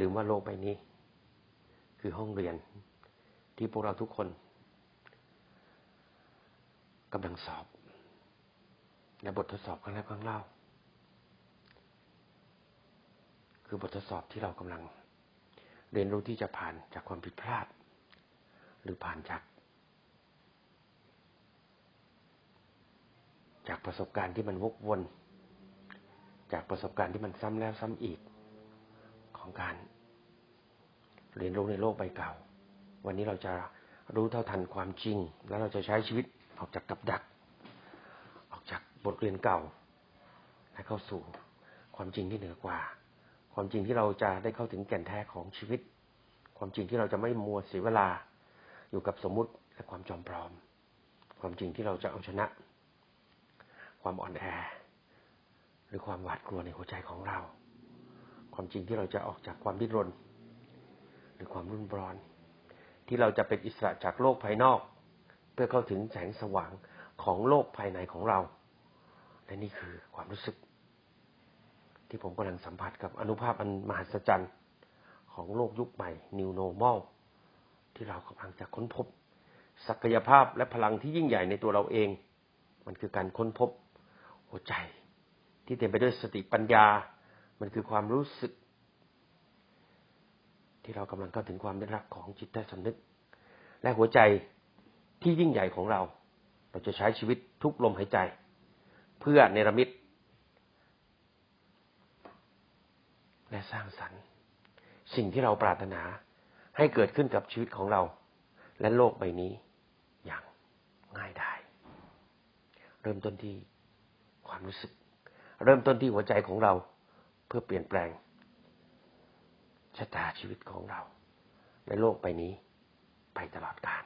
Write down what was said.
ลืมว่าโลกใบนี้ คือห้องเรียนที่พวกเราทุกคนกำลังสอบและบททดสอบครั้งแรกครั้งเล่า คือบททดสอบที่เรากำลัง เรียนรู้ที่จะผ่านจากความผิดพลาด หรือผ่านจาก จากประสบการณ์ที่มันวกวน จากประสบการณ์ที่มันซ้ำแล้วซ้ำอีกของการ เรียนรู้ในโลกใบเก่า วันนี้เราจะรู้เท่าทันความจริง แล้วเราจะใช้ชีวิตออกจากกับดัก ออกจากบทเรียนเก่า และเข้าสู่ความจริงที่เหนือกว่า ความจริงที่เราจะได้เข้าถึงแก่นแท้ของชีวิต ความจริงที่เราจะไม่มัวเสียเวลาอยู่กับสมมุติและความจอมปลอม ความจริงที่เราจะเอาชนะ ความอ่อนแอ หรือความหวาดกลัวในหัวใจของเรา ความจริงที่เราจะออกจากความดิ้นรน หรือความรุ่นร้อน ที่เราจะเป็นอิสระจากโลกภายนอก เพื่อเข้าถึงแสงสว่างของโลกภายในของเรา และนี่คือความรู้สึก ที่ผมกำลังสัมผัสกับอนุภาพอันมหัศจรรย์ของโลกยุคใหม่ New Normal ที่เรากำลังจะค้นพบ ศักยภาพและพลังที่ยิ่งใหญ่ในตัวเราเอง มันคือการค้นพบหัวใจ ที่เต็มไปด้วยสติปัญญา มันคือความรู้สึก ที่เรากำลังเข้าถึงความได้รับของจิตใต้สำนึก และหัวใจที่ยิ่งใหญ่ของเรา เราจะใช้ชีวิตทุกลมหายใจ เพื่อเนรมิตและสร้างสรรค์ สิ่งที่เราปรารถนาให้เกิดขึ้นกับชีวิตของเรา และโลกใบนี้อย่างง่ายดายเริ่มต้นที่ความรู้สึก เริ่มต้นที่หัวใจของเราเพื่อเปลี่ยนแปลง ชะตาชีวิตของเรา ในโลกใบนี้ไปตลอดกาล